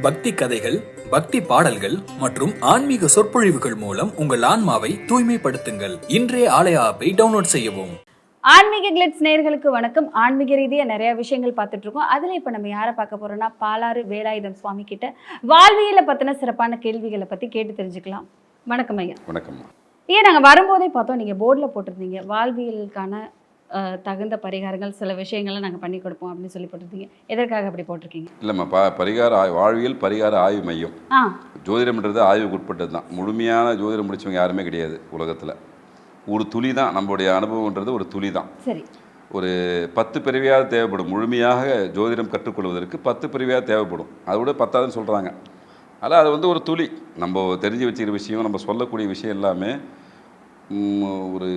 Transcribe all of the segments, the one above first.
பக்தி கதைகள் பக்தி பாடல்கள் மற்றும் ஆன்மீக சொற்பொழிவுகள் மூலம் உங்கள் ஆன்மாவை தூய்மைப்படுத்துங்கள். இன்றைய ஆலய ஆப்பை டவுன்லோட் செய்யவும். ஆன்மீக கிளிட்ஸ் நேயர்களுக்கு வணக்கம். ஆன்மீக ரீதியாக நிறைய விஷயங்கள் பார்த்துட்டு இருக்கோம் அதில் இப்போ நம்ம யாரை பார்க்க போறோம்னா பாலாறு வேலாயுதம் சுவாமி கிட்ட வாழ்வியலை பற்றின சிறப்பான கேள்விகளை பற்றி கேட்டு தெரிஞ்சுக்கலாம். வணக்கம் ஐயா. வணக்கம்மா. ஐயா நாங்கள் வரும்போதே பார்த்தோம் நீங்கள் போர்டில் போட்டிருந்தீங்க வாழ்வியலுக்கான தகுந்த பரிகாரங்கள் சில விஷயங்களை நாங்கள் பண்ணி கொடுப்போம் அப்படின்னு சொல்லி போட்டிருந்தீங்க எதற்காக அப்படி போட்டிருக்கீங்க? இல்லைம்மா ப பரிகார ஆய் வாழ்வியல் பரிகார ஆய்வு மையம். ஜோதிடம்ன்றது ஆய்வுக்கு உட்பட்டது தான். முழுமையான ஜோதிடம் முடிச்சவங்க யாருமே கிடையாது உலகத்தில். ஒரு துளி தான். நம்மளுடைய அனுபவம்ன்றது ஒரு துளி தான். சரி. ஒரு பத்து பிறவியாவது தேவைப்படும். முழுமையாக ஜோதிடம் கற்றுக்கொள்வதற்கு பத்து பிறவியாவது தேவைப்படும். அதை விட பத்தாதுன்னு சொல்கிறாங்க அதில் அது வந்து ஒரு துளி. நம்ம தெரிஞ்சு வச்சுக்கிற விஷயம் நம்ம சொல்லக்கூடிய விஷயம் எல்லாமே ஒரு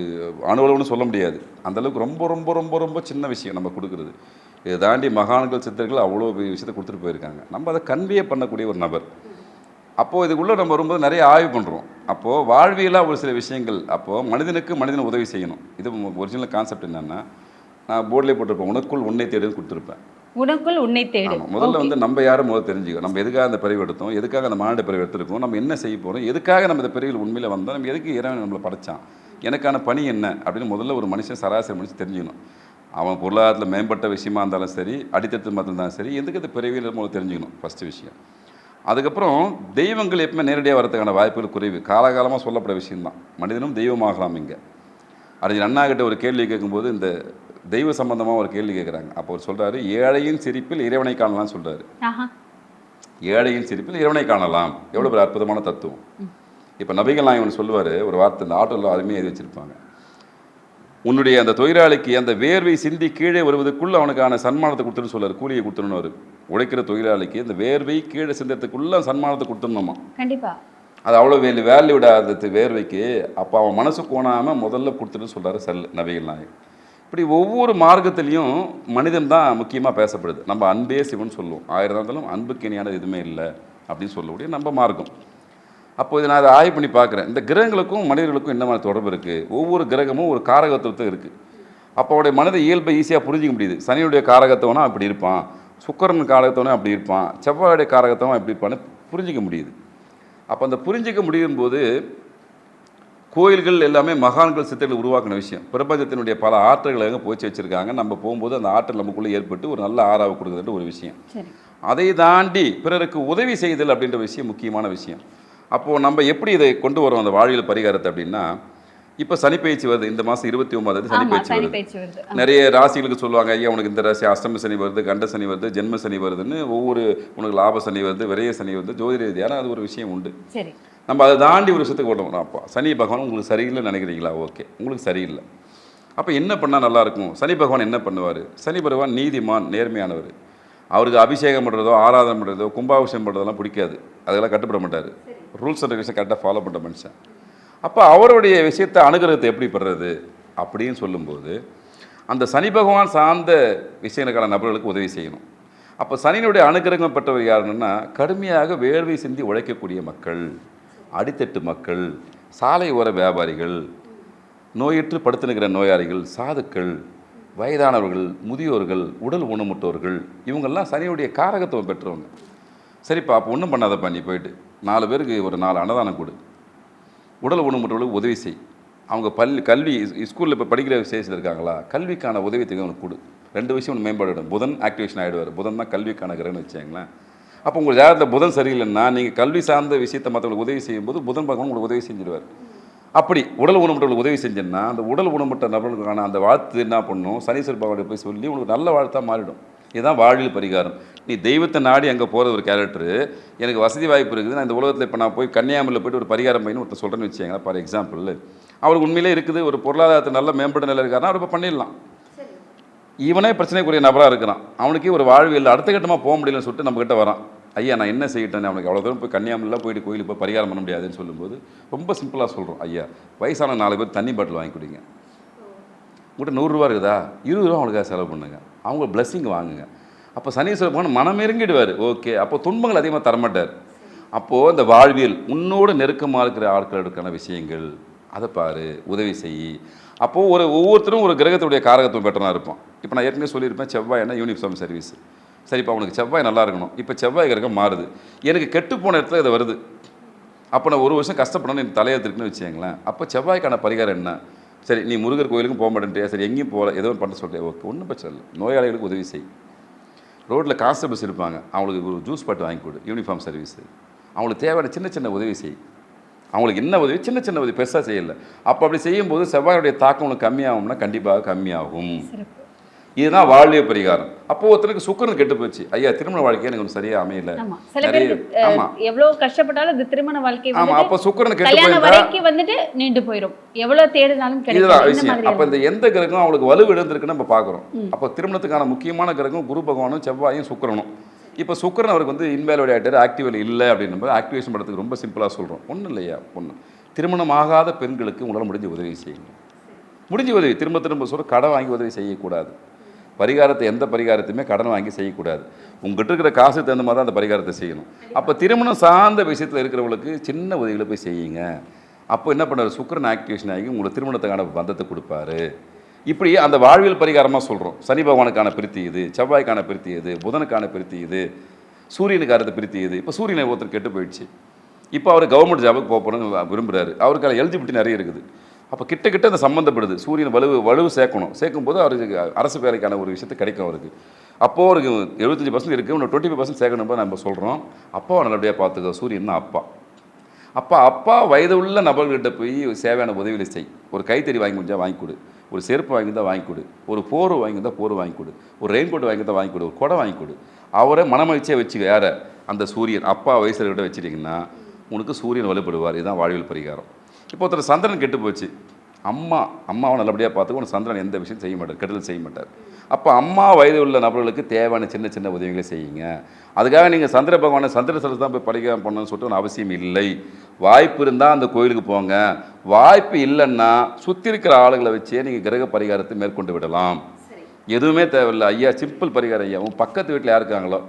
அணுவளவுன்னு சொல்ல முடியாது. அந்தளவுக்கு ரொம்ப ரொம்ப ரொம்ப ரொம்ப சின்ன விஷயம் நம்ம கொடுக்குறது. இதை தாண்டி மகான்கள் சித்தர்கள் அவ்வளோ பெரிய விஷயத்தை கொடுத்துட்டு போயிருக்காங்க. நம்ம அதை கன்வே பண்ணக்கூடிய ஒரு நபர். அப்போது இதுக்குள்ளே நம்ம வரும்போது நிறைய ஆய்வு பண்ணுறோம் அப்போது வாழ்வியலாக ஒரு சில விஷயங்கள் அப்போது மனிதனுக்கு மனிதன் உதவி செய்யணும். இது ஒரிஜினல் கான்செப்ட் என்னென்னா நான் போர்டில் போட்டிருப்பேன். உனக்குள் உன்னை தேடுன்னு கொடுத்துருப்பேன். உனக்குள் உன்னை தேடு. முதல்ல. வந்து நம்ம யாரும் முதல்ல தெரிஞ்சுக்கோ நம்ம எதுக்காக அந்த பிறவி எடுத்தோம்? எதுக்காக அந்த மாநில பிறவி எடுத்திருக்கோம்? நம்ம என்ன செய்ய போகிறோம் எதுக்காக நம்ம இந்த பிறவியில் உண்மையில் வந்தோம்? நம்ம எதுக்கு இறைவன் நம்மளை படைச்சான்? எனக்கான பணி என்ன? அப்படின்னு முதல்ல ஒரு மனுஷன் சராசரி மனுஷன் தெரிஞ்சுக்கணும். அவன் பொருளாதாரத்தில் மேம்பட்ட விஷயமா இருந்தாலும் சரி அடித்தட்டு மதம் இருந்தாலும் சரி எதுக்கு இந்த பிறவியில் முதல்ல தெரிஞ்சுக்கணும்? ஃபஸ்ட்டு விஷயம். அதுக்கப்புறம் தெய்வங்கள் எப்பவுமே நேரடியாக வரதுக்கான வாய்ப்புகள் குறைவு. காலகாலமாக சொல்லப்பட விஷயம்தான். மனிதனும் தெய்வமாகலாம் இங்கே. அறிஞர் அண்ணா கிட்ட ஒரு கேள்வி கேட்கும்போது இந்த தெய்வ சம்பந்தமாக ஒரு கேள்வி கேட்குறாங்க அப்போ அவர் சொல்கிறாரு ஏழையின் சிரிப்பில் இறைவனை காணலாம்னு சொல்கிறாரு ஏழையின் சிரிப்பில் இறைவனை காணலாம். எவ்வளோ ஒரு அற்புதமான தத்துவம். இப்போ நபிகள் நாயகன் சொல்லுவார் ஒரு வார்த்தை இந்த ஆட்டோவில் அருமையாக எழுதி வச்சிருப்பாங்க. உன்னுடைய அந்த தொழிலாளிக்கு அந்த வேர்வை சிந்தி கீழே வருவதற்குள்ள அவனுக்கான சன்மானத்தை கொடுத்துன்னு சொல்றாரு. கூலியை அவர். உழைக்கிற தொழிலாளிக்கு இந்த வேர்வை கீழே சிந்தத்துக்குள்ள சன்மானத்தை கொடுத்துடணுமா? கண்டிப்பா. அது அவ்வளோ வேலு வேல்யூ விடாதது வேர்வைக்கு. அப்போ அவன் மனசு கோணாமல் முதல்ல கொடுத்துட்டு சொல்கிறாரு செல் நபிகள் நாயகம். இப்படி ஒவ்வொரு மார்க்கத்திலையும் மனிதன் தான் முக்கியமாக பேசப்படுது. நம்ம அன்பே சிவன் சொல்லுவோம். ஆயிரம் இருந்தாலும் அன்புக்கு இணையானது எதுவுமே இல்லை அப்படின்னு சொல்லக்கூடிய நம்ம மார்க்கம். அப்போ இதை நான் அதை ஆய்வு பண்ணி பார்க்குறேன். இந்த கிரகங்களுக்கும் மனிதர்களுக்கும் என்ன மாதிரி தொடர்பு இருக்குது ஒவ்வொரு கிரகமும் ஒரு காரகத்துவத்தை இருக்குது அப்போ அவருடைய மனதை இயல்பை ஈஸியாக புரிஞ்சிக்க முடியுது. சனியுடைய காரகத்தவனா அப்படி இருப்பான். சுக்கரன் காரகத்தவனா அப்படி இருப்பான். செவ்வாயுடைய காரகத்தவன் அப்படி இருப்பான்னு புரிஞ்சிக்க முடியுது. அப்போ அந்த புரிஞ்சிக்க முடியும் போது கோயில்கள் எல்லாமே மகான்கள் சித்தர்கள் உருவாக்கின விஷயம். பிரபஞ்சத்தினுடைய பல ஆற்றல்களை எங்கே போச்சு வச்சுருக்காங்க. நம்ம போகும்போது அந்த ஆற்றல் நமக்குள்ளே ஏற்பட்டு ஒரு நல்ல ஆறாவை கொடுக்குதுன்ற ஒரு விஷயம். அதை தாண்டி பிறருக்கு உதவி செய்தல் அப்படின்ற விஷயம் முக்கியமான விஷயம். அப்போது நம்ம எப்படி இதை கொண்டு வரோம் அந்த வாழ்வியல் பரிகாரத்தை அப்படின்னா இப்போ சனிப்பயிற்சி வருது. இந்த மாதம் இருபத்தி ஒன்பதாவது சனிப்பயிற்சி சனி வருது. பயிற்சி வருது. ஆ, நிறைய ராசிகளுக்கு சொல்லுவாங்க ஐயா உனக்கு இந்த ராசி அஷ்டம சனி வருது கண்ட சனி வருது ஜென்ம சனி வருதுன்னு ஒவ்வொரு உனக்கு லாப சனி வருது விரைய சனி வருது ஜோதிட ரீதியான அது ஒரு விஷயம் உண்டு. சரி. நம்ம அதை தாண்டி ஒரு விஷயத்துக்கு ஓட்டணும். அப்போ சனி பகவான் உங்களுக்கு சரியில்லைன்னு நினைக்கிறீங்களா? ஓகே. உங்களுக்கு சரியில்லை. அப்போ என்ன பண்ணால் நல்லாயிருக்கும் சனி பகவான் என்ன பண்ணுவார்? சனி பகவான் நீதிமான் நேர்மையானவர். அவருக்கு அபிஷேகம் பண்ணுறதோ ஆராதனை பண்ணுறதோ கும்பாபிஷேகம் பண்ணுறதெல்லாம் பிடிக்காது. அதெல்லாம் கட்டுப்பட மாட்டார். ரூல்ஸ் அண்ட் ரெகுலேஷன் கரெக்டாக ஃபாலோ பண்ணுற மனுஷன். அப்போ அவருடைய விஷயத்தை அனுகிரகத்தை எப்படி பெறுறது அப்படின்னு சொல்லும்போது அந்த சனி பகவான் சார்ந்த விஷயங்களுக்கான நபர்களுக்கு உதவி செய்யணும். அப்போ சனியினுடைய அனுகிரகம் பெற்றவர் யாருன்னா கடுமையாக வேர்வை சிந்தி உழைக்கக்கூடிய மக்கள் அடித்தட்டு மக்கள் சாலை ஓர வியாபாரிகள் நோயற்று படுத்துனுக்கிற நோயாளிகள் சாதுக்கள் வயதானவர்கள் முதியோர்கள் உடல் ஊனமுட்டோர்கள் இவங்கெல்லாம் சனியுடைய காரகத்துவம் பெற்றவங்க. சரிப்பா அப்போ ஒன்றும் பண்ணாதப்பா நீ போயிட்டு. நாலு பேருக்கு ஒரு நாலு அன்னதானம் கொடு. உடல் ஊனமுற்றவர்களுக்கு உதவி செய். அவங்க பள்ளி கல்வி ஸ்கூலில் இப்போ படிக்கிற விஷயத்தில் இருக்காங்களா? கல்விக்கான உதவி தொகை அவனுக்கு கொடு. ரெண்டு விஷயம் ஒன்று மேம்பாடுடும் புதன் ஆக்டிவேஷன் ஆகிடுவார் புதன் தான் கல்விக்கான கிரகம்னு வச்சாங்களேன் அப்போ உங்கள் ஜாதகத்தில் புதன் சரியில்லைன்னா நீங்கள் கல்வி சார்ந்த விஷயத்தை மற்றவங்களுக்கு உதவி செய்யும்போது புதன் பகவான் உங்களுக்கு உதவி செஞ்சிடுவார் அப்படி உடல் ஊனமுற்றவர்களுக்கு உதவி செஞ்சேன்னா அந்த உடல் ஊனமுற்ற நபர்களுக்கான அந்த வாழ்த்து என்ன பண்ணும்? சனீஸ்வர பகவான் போய் சொல்லி உங்களுக்கு நல்ல வாழ்த்தாக மாறிடும். இதுதான் வாழ்வில் பரிகாரம். நீ தெய்வத்தை நாடி அங்கே போகிற ஒரு கேரக்டரு எனக்கு வசதி வாய்ப்பு இருக்குது. நான் இந்த உலகத்தில் இப்போ நான் போய் கன்னியாகுமரியில் போயிட்டு ஒரு பரிகாரம் பையன் ஒருத்தர் சொல்கிறேன்னு வச்சுக்கோங்க ஃபார் எக்ஸாம்பிள் அவருக்கு உண்மையிலே இருக்குது ஒரு பொருளாதாரத்தை நல்ல மேம்பட்ட நிலை இருக்காருன்னா அவர் இப்போ பண்ணிடலாம். இவனே பிரச்சனைக்குரிய நபராக இருக்கிறான். அவனுக்கே ஒரு வாழ்வியல் அடுத்த கட்டமாக போக முடியலன்னு சொல்லிட்டு நம்மக்கிட்ட வரான். ஐயா நான் என்ன செய்யிட்டேன் அவனுக்கு அவ்வளோ தூரம் போய் கன்னியாகுமரியில் போயிட்டு கோயிலுக்கு போய் பரிகாரம் பண்ண முடியாதுன்னு சொல்லும்போது ரொம்ப சிம்பிளாக சொல்கிறோம் ஐயா வயசான நாலு பேர் தண்ணி பாட்டில் வாங்கி கொடுங்க. உங்கள்கிட்ட நூறுரூவா இருக்குதா? இருபது ரூபா அவங்களுக்காக செலவு பண்ணுங்க. அவங்க பிளஸ்ஸிங் வாங்குங்க. அப்போ சனீஸ்வர பகவான் மனம் இறங்கிடுவார் ஓகே அப்போ துன்பங்கள் அதிகமாக தரமாட்டார். அப்போது அந்த வாழ்வியல் உன்னோடு நெருக்கமாக இருக்கிற ஆட்களுக்கான விஷயங்கள் அதை பாரு உதவி செய். அப்போது ஒரு ஒவ்வொருத்தரும் ஒரு கிரகத்துடைய காரகத்துவம் பெற்றனா இருப்போம் இப்போ நான் ஏற்கனவே சொல்லியிருப்பேன் செவ்வாய்னா யூனிஃபார்ம் சர்வீஸ் சரிப்பா உனக்கு செவ்வாய் நல்லா இருக்கணும். இப்போ செவ்வாய் கிரகம் மாறுது. எனக்கு கெட்டு போன இடத்துல இது வருது. அப்போ நான் ஒரு வருஷம் கஷ்டப்படணும் எனக்கு தலையெழுத்துருக்குன்னு வச்சுங்களேன் அப்போ செவ்வாய்க்கான பரிகாரம் என்ன? சரி நீ முருகர் கோயிலுக்கும் போக மாட்டேன்ட்டியா சரி எங்கேயும் போகல. ஏதோ ஒன்று பண்ண சொல்கிறேன் ஓகே ஒன்றும் பிரச்சனை இல்லை. நோயாளிகளுக்கு உதவி செய். ரோட்டில் கான்ஸ்டபிள்ஸ் இருப்பாங்க. அவங்களுக்கு ஒரு ஜூஸ் பாட்டு வாங்கி கொடு. Uniform service. அவங்களுக்கு தேவையான சின்ன சின்ன உதவி செய். அவங்களுக்கு என்ன உதவி? சின்ன சின்ன உதவி. பெருசாக செய்யலை. அப்போ அப்படி செய்யும்போது செவ்வாயுடைய தாக்கம் உனக்கு கம்மியாகும்னா கண்டிப்பாக கம்மியாகும். இதுதான் வாழ்விய பரிகாரம். அப்போ ஒருத்தனுக்கு சுக்கரன் கெட்டு போச்சு. ஐயா திருமண வாழ்க்கை எனக்கு ஒன்றும் சரியா அமையல. ஆமா. எவ்வளவு கஷ்டப்பட்டாலும் அது திருமண வாழ்க்கை ஆமா. அப்போ சுக்கரன் கெட்டு போயிருந்தா வந்துட்டு நீண்டு போயிடும் எவ்வளவு தேடினாலும் இதுதான் விஷயம். அப்போ இந்த எந்த கிரகம் அவளுக்கு வலு இழந்திருக்குன்னு நம்ம பார்க்குறோம். அப்போ திருமணத்துக்கான முக்கியமான கிரகம் குரு பகவானும் செவ்வாயும் சுக்கிரனும். இப்போ சுக்கிரன் அவருக்கு வந்து இன்வேலிட் ஆகிட்டார் ஆக்டிவல் இல்லை அப்படின்னு ஆக்டிவேஷன் பண்ணுறதுக்கு ரொம்ப சிம்பிளாக சொல்கிறோம் ஒன்றும் இல்லையா? ஒன்று திருமணம் ஆகாத பெண்களுக்கு உங்களால் முடிஞ்ச உதவி செய்யுங்க. முடிஞ்ச உதவி. திரும்ப திரும்ப சொல்ற கடன் வாங்கி உதவி செய்யக்கூடாது. பரிகாரத்தை எந்த பரிகாரத்தையுமே கடன் வாங்கி செய்யக்கூடாது. உங்ககிட்ட இருக்கிற காசு தகுந்த மாதிரி தான் அந்த பரிகாரத்தை செய்யணும். அப்போ திருமணம் சார்ந்த விஷயத்தில் இருக்கிறவங்களுக்கு சின்ன உதவிகளை போய் செய்யுங்க. அப்போ என்ன பண்ணாரு சுக்கிரன் ஆக்டிவேஷன் ஆகி உங்களுக்கு திருமணத்துக்கான பந்தத்தை கொடுப்பாரு. இப்படி அந்த வாழ்வியல் பரிகாரமாக சொல்கிறோம் சனி பகவானுக்கான பிரித்தி இது செவ்வாய்க்கான பிரித்தி இது புதனுக்கான பிரித்தி இது சூரியனுக்காரத்தை பிரித்தி இது. இப்போ சூரியனை ஒருத்தர் கெட்டு போயிடுச்சு. இப்போ அவர் கவர்மெண்ட் ஜாபுக்கு போக போகணும்னு விரும்புகிறாரு அவருக்கான எலிஜிபிலிட்டி நிறைய இருக்குது. அப்போ கிட்ட கிட்ட அந்த சம்மந்தப்படுது சூரியன் வலுவு வலுவு சேர்க்கணும். சேர்க்கும் போது அவருக்கு அரசு வேலைக்கான ஒரு விஷயத்தை கிடைக்கும் அவருக்கு. அப்போது அவருக்கு எழுபத்தஞ்சி பர்சன்ட் இருக்குது இன்னும் டுவெண்ட்டி ஃபைவ் பர்சன்ட் சேர்க்கணும் நம்ம சொல்கிறோம் அப்பாவை நல்லபடியாக பார்த்துக்கோ. சூரியன் தான் அப்பா? அப்பா அப்பா வயது உள்ள நபர்கிட்ட போய் சேவையான உதவிகளை செய். ஒரு கைத்தறி வாங்கி முடிஞ்சால் வாங்கி கொடு. ஒரு செருப்பு வாங்கி தான் வாங்கி கொடு. ஒரு போர்வை வாங்கி தான் போர்வை வாங்கி கொடு. ஒரு ரெயின் கோட் வாங்கி தான் வாங்கி கொடு. ஒரு கொடை வாங்கி கொடு. அவரை மனமகிழ்ச்சியாக வச்சுக்க. வேறு அந்த சூரியன். அப்பா வயசுல வச்சுட்டிங்கன்னா உனக்கு சூரியன் வலுப்படுவார். இதுதான் வாழ்வில் பரிகாரம். இப்போ ஒருத்தர் சந்திரன் கெட்டு போச்சு. அம்மா அம்மாவை நல்லபடியாக பார்த்துக்கோ உனக்கு சந்திரன் எந்த விஷயம் செய்ய மாட்டார் கெடுதல் செய்ய மாட்டார். அப்போ அம்மா வயது உள்ள நபர்களுக்கு தேவையான சின்ன சின்ன உதவிகளை செய்யுங்க. அதுக்காக நீங்கள் சந்திர பகவானை சந்திர சரஸ் தான் போய் பரிகாரம் பண்ணணும்னு சொல்லிட்டு ஒரு அவசியம் இல்லை. வாய்ப்பு இருந்தால் அந்த கோயிலுக்கு போங்க. வாய்ப்பு இல்லைன்னா சுற்றி இருக்கிற ஆளுகளை வச்சே நீங்கள் கிரக பரிகாரத்தை மேற்கொண்டு விடலாம். எதுவுமே தேவையில்லை. ஐயா சிம்பிள் பரிகாரம் ஐயா. உன் பக்கத்து வீட்டில் யார் இருக்காங்களோ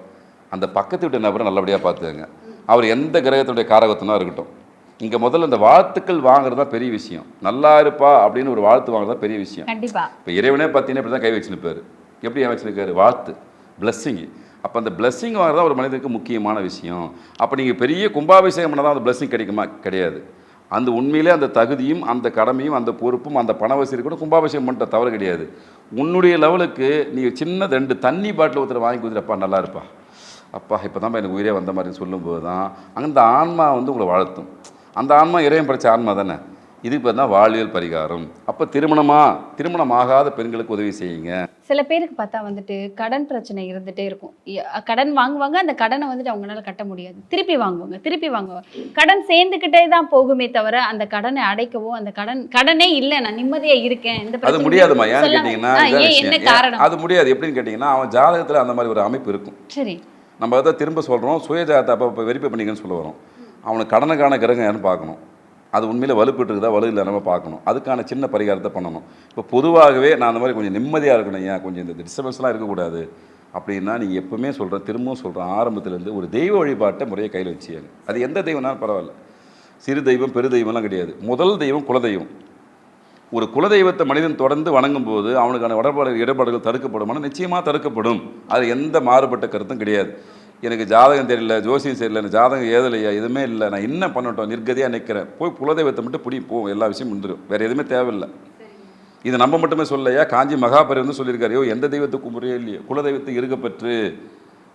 அந்த பக்கத்து வீட்டு நபரை நல்லபடியாக பார்த்துக்கங்க. அவர் எந்த கிரகத்துடைய காரகத்தினா இருக்கட்டும். இங்கே முதல்ல இந்த வாழ்த்துக்கள் வாங்குறது தான் பெரிய விஷயம். நல்லா இருப்பா அப்படின்னு ஒரு வாழ்த்து வாங்குறது தான் பெரிய விஷயம். இப்போ இறைவனே பார்த்தீங்கன்னா இப்படி தான் கை வச்சு நிற்பார் எப்படி ஏன் வச்சு நிற்காரு வாழ்த்து. பிளஸ்ஸிங் அப்போ அந்த பிளஸ்ஸிங் வாங்குறது ஒரு மனிதனுக்கு முக்கியமான விஷயம். அப்போ நீங்கள் பெரிய கும்பாபிஷேகம் பண்ணால் தான் அந்த பிளஸ்ஸிங் கிடைக்குமா? கிடையாது. அந்த உண்மையிலே அந்த தகுதியும் அந்த கடமையும் அந்த பொறுப்பும் அந்த பண வசதி கூட கும்பாபிஷேகம் பண்ணிட்ட தவறு கிடையாது. உன்னுடைய லெவலுக்கு நீங்கள் சின்ன ரெண்டு தண்ணி பாட்டில் ஒருத்தர் வாங்கி கொடுத்துருப்பா நல்லா இருப்பா. அப்பா இப்போ தான் எனக்கு உயிரே வந்த மாதிரி சொல்லும்போது தான் அந்த ஆன்மா வந்து உங்களை வாழ்த்தும். அந்த ஆன்மா இறைவன் படித்த ஆன்மா தானே? இதுக்கு பேர் தான் வாழ்வியல் பரிகாரம். அப்போ திருமணமா திருமணம் ஆகாத பெண்களுக்கு உதவி செய்யுங்க. சில பேருக்கு பார்த்தா வந்துட்டு கடன் பிரச்சனை இருந்துட்டே இருக்கும். கடன் வாங்குவாங்க அந்த கடனை வந்துட்டு அவங்களால கட்ட முடியாது. திருப்பி வாங்குவாங்க திருப்பி வாங்குவாங்க. கடன் சேர்ந்துக்கிட்டே தான் போகுமே தவிர அந்த கடனை அடைக்கவோ அந்த கடன் கடனே இல்லை நான் நிம்மதியா இருக்கேன் இந்த அது முடியாதுமா ஏன்னு கேட்டிங்கன்னா. என்ன காரணம்? அது முடியாது? எப்படின்னு கேட்டிங்கன்னா அவன் ஜாதகத்தில் அந்த மாதிரி ஒரு அமைப்பு இருக்கும். சரி. நம்ம அதை திரும்ப சொல்கிறோம் சுய ஜாதகத்தை அப்போ வெரிஃபை பண்ணிக்கன்னு சொல்ல வரோம். அவனுக்கு கடனுக்கான கிரகம் யாருன்னு பார்க்கணும். அது உண்மையில் வலுப்பட்டு இருக்குதா வலு இல்லை நம்ம பார்க்கணும். அதுக்கான சின்ன பரிகாரத்தை பண்ணணும். இப்போ பொதுவாகவே நான் அந்த மாதிரி கொஞ்சம் நிம்மதியாக இருக்கணும் ஏன் கொஞ்சம் இந்த டிஸ்டர்பன்ஸ்லாம் இருக்கக்கூடாது. அப்படின்னா நீங்கள் எப்பவுமே சொல்கிறேன் திரும்பவும் சொல்கிறேன் ஆரம்பத்துலேருந்து ஒரு தெய்வ வழிபாட்டை முறையை கையில் வச்சுக்கங்க. அது எந்த தெய்வம்னாலும் பரவாயில்ல. சிறு தெய்வம் பெரு தெய்வம்லாம் கிடையாது. முதல் தெய்வம் குலதெய்வம். ஒரு குலதெய்வத்தை மனிதன் தொடர்ந்து வணங்கும் போது அவனுக்கான இடர்பாடு இடர்பாடுகள் தடுக்கப்படுமானால் நிச்சயமாக தடுக்கப்படும். அது எந்த மாறுபட்ட கருத்தும் கிடையாது. எனக்கு ஜாதகம் தெரியல ஜோசியம் தெரியல எனக்கு ஜாதகம் ஏதலையா எதுவுமே இல்லை. நான் என்ன பண்ணட்டும்? நிர்கதியாக நிற்கிறேன். போய் குலதெய்வத்தை மட்டும் பிடி போ எல்லா விஷயம் முடிஞ்சிடும் வேறு எதுவுமே தேவையில்லை. இது நம்ம மட்டுமே சொல்லலையா? காஞ்சி மகாபரி வந்து சொல்லியிருக்காரு யோ எந்த தெய்வத்தை கும்பிட்றே இல்லையோ குலதெய்வத்தை இருக்கப்பற்று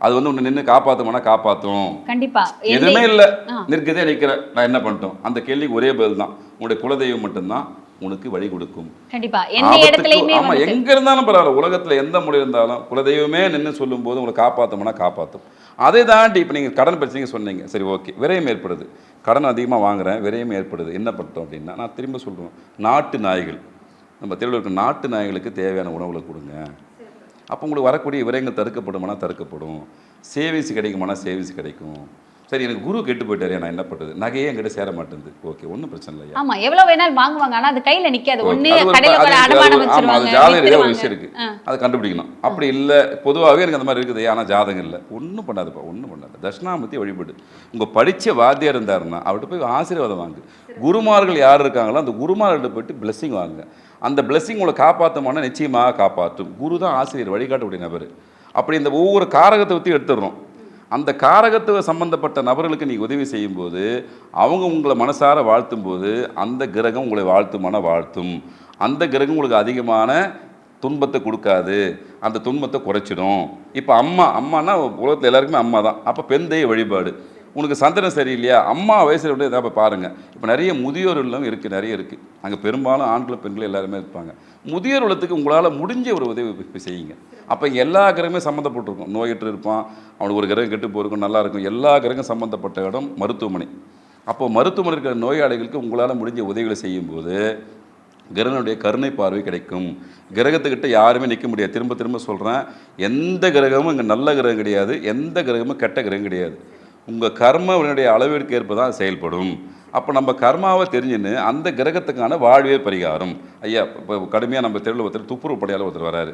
அது வந்து உன்னை நின்று காப்பாற்றுமானா காப்பாற்றும் கண்டிப்பா. எதுவுமே இல்லை. நிற்கதே நிற்கிறேன். நான் என்ன பண்ணிட்டோம்? அந்த கேள்விக்கு ஒரே பதில் தான். உன்னுடைய குலதெய்வம் மட்டும்தான். உனக்கு வழி கொடுக்கும். ஆமா எங்க இருந்தாலும் பரவாயில்ல. உலகத்துல எந்த மொழி இருந்தாலும் குலதெய்வமே நின்று சொல்லும்போது உங்களை காப்பாற்றும்னா காப்பாற்றும் அதை தாண்டி இப்போ நீங்கள் கடன் பிரச்சனைங்க சொன்னீங்க. சரி ஓகே. விரயம் ஏற்படுது. கடன் அதிகமாக வாங்குறேன் விரயம் ஏற்படுது. என்ன பண்ணிட்டோம் அப்படின்னா நான் திரும்ப சொல்கிறோம் நாட்டு நாய்கள். நம்ம தெருவில் இருக்க நாட்டு நாய்களுக்கு தேவையான உணவுகளை கொடுங்க. அப்போ உங்களுக்கு வரக்கூடிய விரயங்கள் தடுக்கப்படுமானா தடுக்கப்படும். சேவிங்ஸ் கிடைக்குமானா சேவிங்ஸ் கிடைக்கும். சரி எனக்கு குரு கெட்டு போயிட்டாரு. நான் என்ன பண்ணுறது நகையே என்கிட்ட சேர மாட்டேங்குது. ஓகே ஒன்றும் பிரச்சனை இல்லையா? ஆமா எவ்வளவு வேணாலும் வாங்குவாங்க. ஆனா அது கையில அது ஒரு- கடையில அது ஜாதகம் ஏதோ ஒரு. விஷயம் இருக்கு. அதை கண்டுபிடிக்கணும். அப்படி இல்லை பொதுவாகவே எனக்கு அந்த மாதிரி இருக்குது. ஆனால் ஜாதகம் இல்லை. ஒன்றும் பண்ணாதுப்பா ஒன்றும் பண்ணாது. தட்சிணாமூர்த்தி வழிபடு. உங்கள் படித்த வாத்தியார் இருந்தாருன்னா அவர்கிட்ட போய் ஆசீர்வாதம் வாங்கு. குருமார்கள் யார் இருக்காங்களோ அந்த குருமார்கிட்ட போயிட்டு blessing வாங்க. அந்த blessing உங்களை காப்பாற்றுமானா நிச்சயமாக காப்பாற்றும். குரு தான் ஆசிரியர் வழிகாட்டக்கூடிய நபர். அப்படி இந்த ஒவ்வொரு காரகத்தை பற்றி எடுத்துடுறோம். அந்த காரகத்துவ சம்பந்தப்பட்ட நபர்களுக்கு நீங்கள் உதவி செய்யும்போது அவங்க உங்களை மனசார வாழ்த்தும் போது அந்த கிரகம் உங்களை வாழ்த்துமான வாழ்த்தும். அந்த கிரகம் உங்களுக்கு அதிகமான துன்பத்தை கொடுக்காது. அந்த துன்பத்தை குறைச்சிடும். இப்போ அம்மா அம்மானா உலகத்தில் எல்லாருக்குமே அம்மா தான் அப்போ பெண் தெய்வ வழிபாடு. உனக்கு சந்தனம் சரியில்லையா? அம்மா வயசில் விட இதாக பாருங்கள் இப்போ நிறைய முதியோர் இல்லம் இருக்குது நிறைய இருக்குது அங்கே பெரும்பாலும் ஆண்கள் பெண்கள் எல்லாருமே இருப்பாங்க. முதியோர் இல்லத்துக்கு உங்களால் முடிஞ்ச ஒரு உதவி செய்யுங்க. அப்போ எல்லா கிரகமே சம்மந்தப்பட்டிருக்கும். நோயற்று இருப்பான் அவனுக்கு ஒரு கிரகம் கெட்டு போயிருக்கும் நல்லா இருக்கும். எல்லா கிரகம் சம்மந்தப்பட்ட இடம் மருத்துவமனை. அப்போ மருத்துவமனை இருக்கிற நோயாளிகளுக்கு உங்களால் முடிஞ்ச உதவிகளை செய்யும்போது கிரகனுடைய கருணை பார்வை கிடைக்கும். கிரகத்துக்கிட்ட யாருமே நிற்க முடியாது. திரும்ப திரும்ப சொல்கிறேன் எந்த கிரகமும் இங்கே நல்ல கிரகம் கிடையாது. எந்த கிரகமும் கெட்ட கிரகம் கிடையாது. உங்கள் கர்மவினுடைய அளவிற்கு ஏற்ப தான் செயல்படும். அப்போ நம்ம கர்மாவை தெரிஞ்சுன்னு அந்த கிரகத்துக்கான வாழ்வே பரிகாரம். ஐயா இப்போ கடுமையாக நம்ம தெருவில் ஒருத்தர் துப்புரவு பணியாளர் ஒருத்தர் வராரு.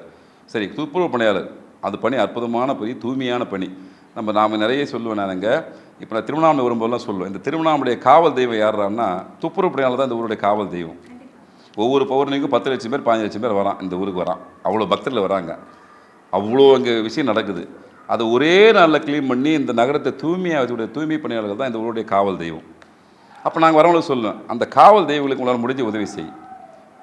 சரி துப்புரவு பணியாளர். அது பணி அற்புதமான பணி தூய்மையான பணி. நம்ம நாம் நிறைய சொல்லுவேன் நானுங்க. இப்போ நான் திருவண்ணாமலை வரும்போதெல்லாம் சொல்லுவேன். இந்த திருவண்ணாமலைய காவல் தெய்வம் யாருறான்னா துப்புரவு பணியாளர் தான் இந்த ஊருடைய காவல் தெய்வம். ஒவ்வொரு பௌர்ணமிக்கும் பத்து லட்சம் பேர் பதினஞ்சு லட்சம் பேர் வரான். இந்த ஊருக்கு வரான். அவ்வளோ பக்தர்கள் வராங்க. அவ்வளோ அங்கே விஷயம் நடக்குது. அதை ஒரே நாளில் க்ளீன் பண்ணி இந்த நகரத்தை தூய்மையாக வச்சுக்கூடிய தூய்மை பணியாளர்கள் தான் இந்த ஊருடைய காவல் தெய்வம். அப்போ நாங்கள் வரவங்களுக்கு சொல்லுவேன் அந்த காவல் தெய்வங்களுக்கு உங்களால் முடிஞ்ச உதவி செய்.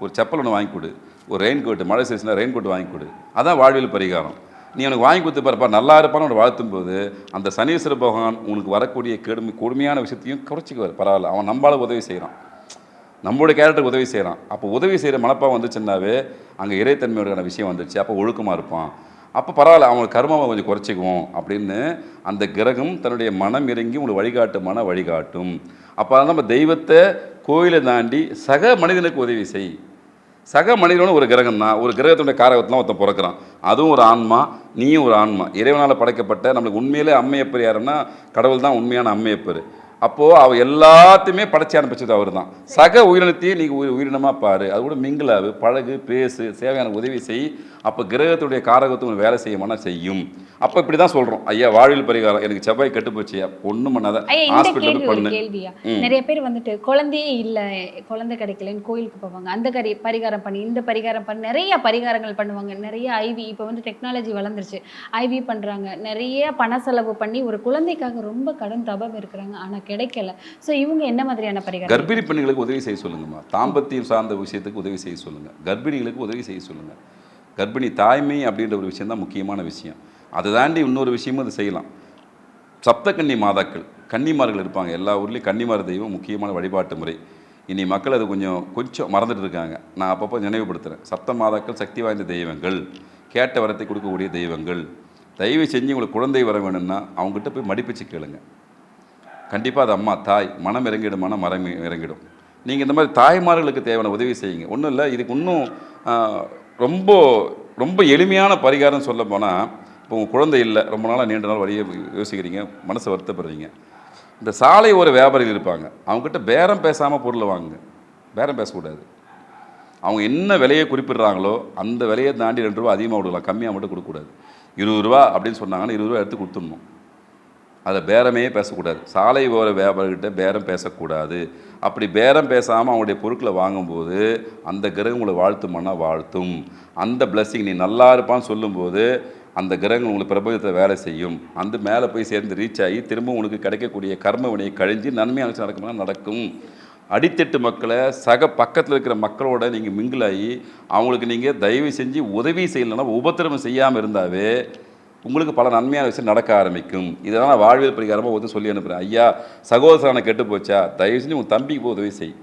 ஒரு செப்பல் ஒன்று வாங்கி கொடு ஒரு ரெயின் கோட்டு மழை சீசனாக ரெயின் கோட் வாங்கி கொடு. அதான் வாழ்வியல் பரிகாரம். நீ அவனுக்கு வாங்கி கொடுத்து பாருப்பா நல்லா இருப்பான்னு அவனை வாழ்த்தும் போது அந்த சனீஸ்வர பகவான் உனக்கு வரக்கூடிய கெடுமை கொடுமையான விஷயத்தையும் குறைச்சிக்குவார். பரவாயில்ல அவன் நம்மளால் உதவி செய்கிறான் நம்மளுடைய கேரக்டருக்கு உதவி செய்கிறான் அப்போ உதவி செய்கிற மனப்பா வந்துச்சுன்னாவே அங்கே இறைத்தன்மையோட விஷயம் வந்துடுச்சு அப்போ ஒழுக்கமாக இருப்பான். அப்போ பரவாயில்ல அவங்களுக்கு கர்மாவை கொஞ்சம் குறைச்சிக்குவோம் அப்படின்னு அந்த கிரகம் தன்னுடைய மனம் இறங்கி உங்களுக்கு வழிகாட்டுமான வழிகாட்டும். அப்போ நம்ம தெய்வத்தை கோயிலை தாண்டி சக மனிதனுக்கு உதவி செய். சக மனிதனோட ஒரு கிரகம் தான் ஒரு கிரகத்துடைய காரகத்தெலாம் ஒருத்தன் பிறக்கிறான். அதுவும் ஒரு ஆன்மா நீயும் ஒரு ஆன்மா. இறைவனால் படைக்கப்பட்ட நம்மளுக்கு உண்மையிலே அம்மையப்பர் யாருன்னா கடவுள் தான் உண்மையான அம்மையப்பர். அப்போது அவ எல்லாத்தையுமே படைச்சி அனுப்பிச்சது அவர் தான் சக உயிரினத்தையும் நீங்கள் உயிர் உயிரினமாக பாரு. அது கூட மிங்கிளாவு பழகு பேசு சேவையான உதவி செய். அப்போ கிரகத்துடைய காரகத்தை உனக்கு வேலை செய்யுமானா செய்யும். அப்போ இப்படி தான் சொல்கிறோம் ஐயா வாழ்வில் பரிகாரம். எனக்கு செவ்வாய் கெட்டு போச்சு ஒன்றும் பண்ணாத. பண்ணு. கேள்வியா? நிறைய பேர் வந்துட்டு குழந்தையே இல்ல குழந்தை கிடைக்கலன்னு கோயிலுக்கு போவாங்க. அந்த கரி பரிகாரம் பண்ணி இந்த பரிகாரம் பண்ணி. நிறைய பரிகாரங்கள் பண்ணுவாங்க. நிறைய ஐவி இப்போ வந்து டெக்னாலஜி வளர்ந்துருச்சு. ஐவி பண்றாங்க. நிறைய பண செலவு பண்ணி ஒரு குழந்தைக்காக ரொம்ப கடும் தபம் இருக்கிறாங்க. ஆனா கிடைக்கல. ஸோ இவங்க என்ன மாதிரியான பரிகாரம்? கர்ப்பிணி பெண்களுக்கு உதவி செய்ய சொல்லுங்கம்மா. தாம்பத்தியம் சார்ந்த விஷயத்துக்கு உதவி செய்ய சொல்லுங்க. கர்ப்பிணிகளுக்கு உதவி செய்ய சொல்லுங்க. கர்ப்பிணி தாய்மை அப்படின்ற ஒரு விஷயம் தான் முக்கியமான விஷயம். அதை தாண்டி இன்னொரு விஷயமும் அது செய்யலாம். சப்தகன்னி மாதாக்கள் கன்னிமார்கள் இருப்பாங்க. எல்லா ஊர்லேயும் கன்னிமார் தெய்வம் முக்கியமான வழிபாட்டு முறை. இனி மக்கள் அது கொஞ்சம் கொஞ்சம் மறந்துட்டு இருக்காங்க. நான் அப்பப்போ நினைவுபடுத்துகிறேன் சப்த மாதாக்கள் சக்தி வாய்ந்த தெய்வங்கள் கேட்ட வரத்தை கொடுக்கக்கூடிய தெய்வங்கள். தயவு செஞ்சு உங்களுக்கு குழந்தை வர வேணும்னா அவங்ககிட்ட போய் மடிப்பிச்சு கேளுங்க. கண்டிப்பாக அது அம்மா தாய் மனம் இறங்கிடுமான மரம் இறங்கிடும். நீங்கள் இந்த மாதிரி தாய்மார்களுக்கு தேவையான உதவி செய்யுங்க. ஒன்றும் இல்லை இதுக்கு இன்னும் ரொம்ப ரொம்ப எளிமையான பரிகாரம் சொல்ல போனால் இப்போ உங்கள் குழந்தை இல்லை ரொம்ப நாளாக நீண்ட நாள் வழியே யோசிக்கிறீங்க மனசை வருத்தப்படுறீங்க. இந்த சாலை ஒரு வியாபாரிகள் இருப்பாங்க. அவங்ககிட்ட பேரம் பேசாமல் பொருளை வாங்குங்க. பேரம் பேசக்கூடாது. அவங்க என்ன விலையை குறிப்பிடுறாங்களோ அந்த விலையை தாண்டி ரெண்டு ரூபா அதிகமாக கொடுக்கலாம். கம்மியாக மட்டும் கொடுக்கக்கூடாது. இருபது ரூபா அப்படின்னு சொன்னாங்கன்னா இருபது ரூபா எடுத்து கொடுத்துடணும். அதை பேரமே பேசக்கூடாது. சாலை ஓர வியாபாரிகிட்ட பேரம் பேசக்கூடாது. அப்படி பேரம் பேசாமல் அவங்களுடைய பொருட்களை வாங்கும்போது அந்த கிரகம் உங்களை வாழ்த்துமானா வாழ்த்தும். அந்த பிளஸ்ஸிங் நீ நல்லா இருப்பான்னு சொல்லும்போது அந்த கிரகங்கள் உங்களுக்கு பிரபஞ்சத்தில் வேலை செய்யும். அந்த மேலே போய் சேர்ந்து ரீச் ஆகி திரும்ப உனக்கு கிடைக்கக்கூடிய கர்ம வினையை கழிஞ்சு நன்மையாக நடக்குமா நடக்கும். அடித்தட்டு மக்களை சக பக்கத்தில் இருக்கிற மக்களோட நீங்கள் மிங்கிளாகி அவங்களுக்கு நீங்கள் தயவு செஞ்சு உதவி செய்யலைன்னா உபத்திரவம் செய்யாமல் இருந்தாவே உங்களுக்கு பல நன்மையான விஷயம் நடக்க ஆரம்பிக்கும். இதெல்லாம் நான் வாழ்வியல் பரிகாரமாக ஒருத்தர் சொல்லி அனுப்புகிறேன் ஐயா சகோதரனை கெட்டு போச்சா? தயவு செஞ்சு உங்கள் தம்பிக்கு போய் உதவி செய்.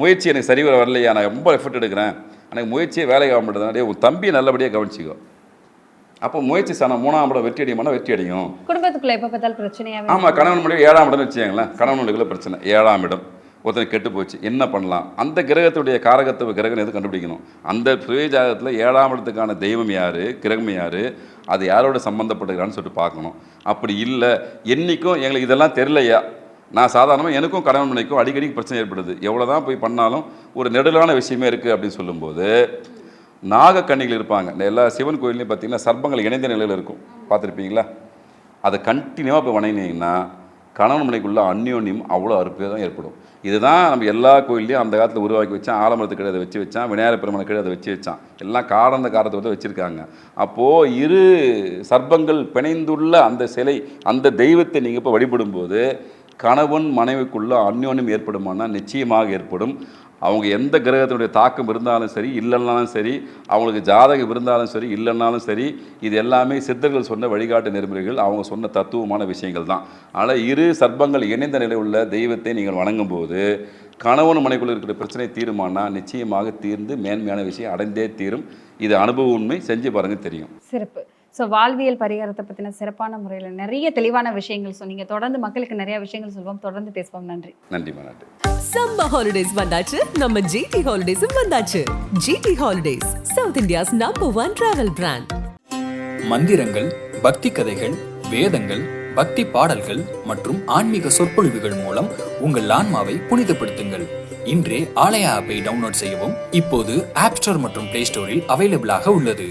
முயற்சி எனக்கு சரி வர வரலையா? நான் ரொம்ப எஃபர்ட் எடுக்கிறேன். எனக்கு முயற்சியே வேலை ஆக மாட்டேதுனாலே உன் தம்பியை நல்லபடியாக கவனிச்சிக்கோ. அப்போ முயற்சி சாணம் மூணாம் இடம் வெற்றி அடையுமானா வெற்றி அடையும்? குடும்பத்துக்குள்ள எப்ப பார்த்தாலும் பிரச்சனையாவே ஆமாம் கணவன் மனைவி ஏழாம் இடம்னு வச்சுக்கோங்களேன். கணவன் மனைவிக்குள்ள பிரச்சனை. ஏழாம் இடம். ஒருத்தன் கெட்டு போச்சு. என்ன பண்ணலாம்? அந்த கிரகத்துடைய காரகத்துவ கிரகம் எது கண்டுபிடிக்கணும்? அந்த சுயஜாதகத்தில் ஏழாம் இடத்துக்கான தெய்வம் யார்? கிரகம் யார்? அது யாரோட சம்மந்தப்பட்டுக்கிறான்னு சொல்லிட்டு பார்க்கணும். அப்படி இல்லை. என்றைக்கும் எங்களுக்கு இதெல்லாம் தெரியலையா? நான் சாதாரணமாக எனக்கும் கணவன் மனைக்கும் அடிக்கடி பிரச்சனை ஏற்படுது. எவ்வளோ தான் போய் பண்ணாலும் ஒரு நெடுலான விஷயமே இருக்குது அப்படின்னு சொல்லும்போது நாகக்கண்ணிகள் இருப்பாங்க. இந்த எல்லா சிவன் கோயில்லையும் பார்த்தீங்கன்னா சர்ப்பங்கள் இணைந்த நிலையில் இருக்கும். பார்த்துருப்பீங்களா? அதை கண்டினியூவாக இப்போ வணங்கினீங்கன்னா கணவன் மனைக்குள்ள அந்யோன்யம் அவ்வளோ அற்புதம் ஏற்படும். இதுதான் நம்ம எல்லா கோயில்லையும் அந்த காலத்தில் உருவாக்கி வச்சான் ஆலமரத்து அதை வச்சு வச்சான் விநாயகர் பெருமனை கீழே அதை வச்சு வச்சான். எல்லாம் காடந்த காரத்தை வந்து வச்சுருக்காங்க. அப்போது இரு சர்ப்பங்கள் பிணைந்துள்ள அந்த சிலை அந்த தெய்வத்தை நீங்கள் இப்போ வழிபடும்போது கணவன் மனைவிக்குள்ள அந்யோன்யம் ஏற்படுமானால் நிச்சயமாக ஏற்படும். அவங்க எந்த கிரகத்தினுடைய தாக்கம் இருந்தாலும் சரி இல்லைன்னாலும் சரி அவங்களுக்கு ஜாதகம் இருந்தாலும் சரி இல்லைன்னாலும் சரி இது எல்லாமே சித்தர்கள் சொன்ன வழிகாட்டு நெறிமுறைகள். அவங்க சொன்ன தத்துவமான விஷயங்கள் தான். ஆனால் இரு சர்ப்பங்கள் இணைந்த நிலை உள்ள தெய்வத்தை நீங்கள் வணங்கும் போது கணவன் மனைக்குள்ள இருக்கிற பிரச்சனை தீருமானா? நிச்சயமாக தீர்ந்து மேன்மையான விஷயம் அடைந்தே தீரும். இது அனுபவ உண்மை செஞ்சு பாருங்க தெரியும். சிறப்பு. ஸோ வாழ்வியல் பரிகாரத்தை பற்றின சிறப்பான முறையில் நிறைய தெளிவான விஷயங்கள் சொன்னீங்க. தொடர்ந்து மக்களுக்கு நிறைய விஷயங்கள் சொல்வோம். தொடர்ந்து பேசுவோம். நன்றி. நன்றி சம்மர் ஹாலிடேஸ் வந்தாச்சு. நம்ம ஜிடி ஹாலிடேஸும் வந்தாச்சு. GT Holidays South India's number one travel brand மந்திரங்கள் பக்தி கதைகள் வேதங்கள் பக்தி பாடல்கள் மற்றும் ஆன்மீக சொற்பொழிவுகள் மூலம் உங்கள் ஆன்மாவை புனிதப்படுத்துங்கள். இன்றே ஆலயா ஆப்பை டவுன்லோட் செய்யவும் இப்போது ஆப் ஸ்டோர் மற்றும் பிளே ஸ்டோரில் அவைலபிளாக உள்ளது.